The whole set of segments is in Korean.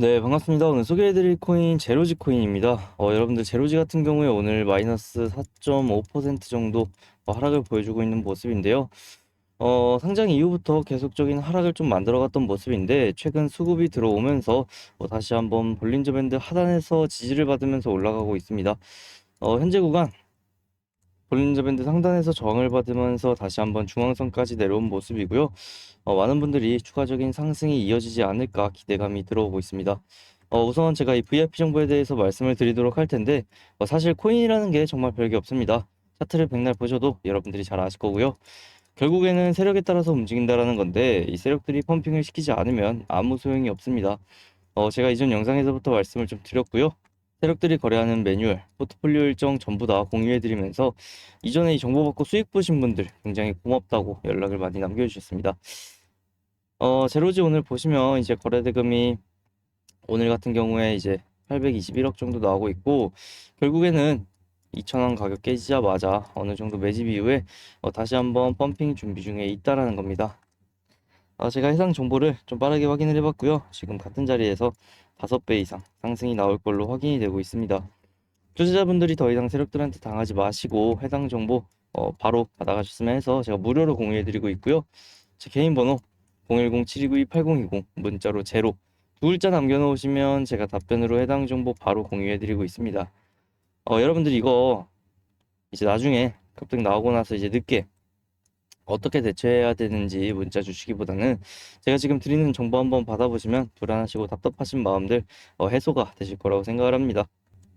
네, 반갑습니다. 오늘 소개해드릴 코인 제로지 코인입니다. 어, 여러분들 제로지 같은 경우에 오늘 마이너스 4.5% 정도 어, 하락을 보여주고 있는 모습인데요. 어, 상장 이후부터 계속적인 하락을 좀 만들어갔던 모습인데 최근 수급이 들어오면서 어, 다시 한번 볼린저 밴드 하단에서 지지를 받으면서 올라가고 있습니다. 어, 현재 구간 볼린저 밴드 상단에서 저항을 받으면서 다시 한번 중앙선까지 내려온 모습이고요. 어, 많은 분들이 추가적인 상승이 이어지지 않을까 기대감이 들어오고 있습니다. 어, 우선 제가 이 VIP 정보에 대해서 말씀을 드리도록 할 텐데 어, 사실 코인이라는 게 정말 별게 없습니다. 차트를 백날 보셔도 여러분들이 잘 아실 거고요. 결국에는 세력에 따라서 움직인다라는 건데 이 세력들이 펌핑을 시키지 않으면 아무 소용이 없습니다. 어, 제가 이전 영상에서부터 말씀을 좀 드렸고요. 세력들이 거래하는 매뉴얼, 포트폴리오 일정 전부 다 공유해드리면서 이전에 이 정보 받고 수익 보신 분들 굉장히 고맙다고 연락을 많이 남겨주셨습니다. 어, 제로지 오늘 보시면 이제 거래 대금이 오늘 같은 경우에 이제 821억 정도 나오고 있고 결국에는 2,000원 가격 깨지자마자 어느 정도 매집 이후에 어, 다시 한번 펌핑 준비 중에 있다라는 겁니다. 어, 제가 해당 정보를 좀 빠르게 확인을 해봤고요. 지금 같은 자리에서 5배 이상 상승이 나올 걸로 확인이 되고 있습니다. 투자자분들이 더 이상 세력들한테 당하지 마시고 해당 정보 어, 바로 받아가셨으면 해서 제가 무료로 공유해드리고 있고요. 제 개인 번호 010-7292-8020 문자로 제로 두 글자 남겨놓으시면 제가 답변으로 해당 정보 바로 공유해드리고 있습니다. 어, 여러분들 이거 이제 나중에 급등 나오고 나서 이제 늦게 어떻게 대처해야 되는지 문자 주시기보다는 제가 지금 드리는 정보 한번 받아보시면 불안하시고 답답하신 마음들 어, 해소가 되실 거라고 생각을 합니다.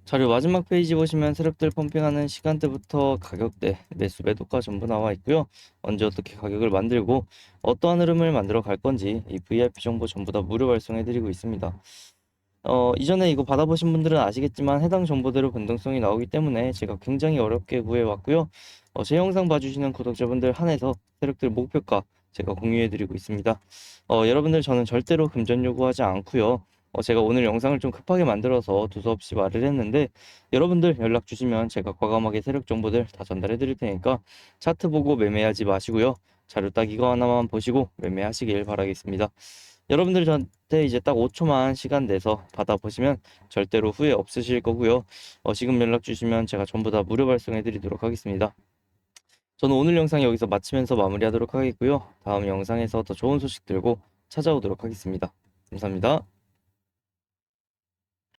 자료 마지막 페이지 보시면 세력들 펌핑하는 시간대부터 가격대, 매수 매도가 전부 나와 있고요. 언제 어떻게 가격을 만들고 어떠한 흐름을 만들어 갈 건지 이 VIP 정보 전부 다 무료 발송해 드리고 있습니다. 어, 이전에 이거 받아보신 분들은 아시겠지만 해당 정보대로 변동성이 나오기 때문에 제가 굉장히 어렵게 구해 왔고요. 어, 제 영상 봐주시는 구독자분들 한해서 세력들 목표가 제가 공유해 드리고 있습니다. 어, 여러분들 저는 절대로 금전 요구하지 않고요. 어, 제가 오늘 영상을 좀 급하게 만들어서 두서없이 말을 했는데 여러분들 연락 주시면 제가 과감하게 세력 정보들 다 전달해 드릴 테니까 차트 보고 매매하지 마시고요. 자료 딱 이거 하나만 보시고 매매하시길 바라겠습니다. 여러분들 저한테 이제 딱 5초만 시간 내서 받아보시면 절대로 후회 없으실 거고요. 어, 지금 연락 주시면 제가 전부 다 무료 발송해 드리도록 하겠습니다. 저는 오늘 영상 여기서 마치면서 마무리하도록 하겠고요. 다음 영상에서 더 좋은 소식 들고 찾아오도록 하겠습니다. 감사합니다.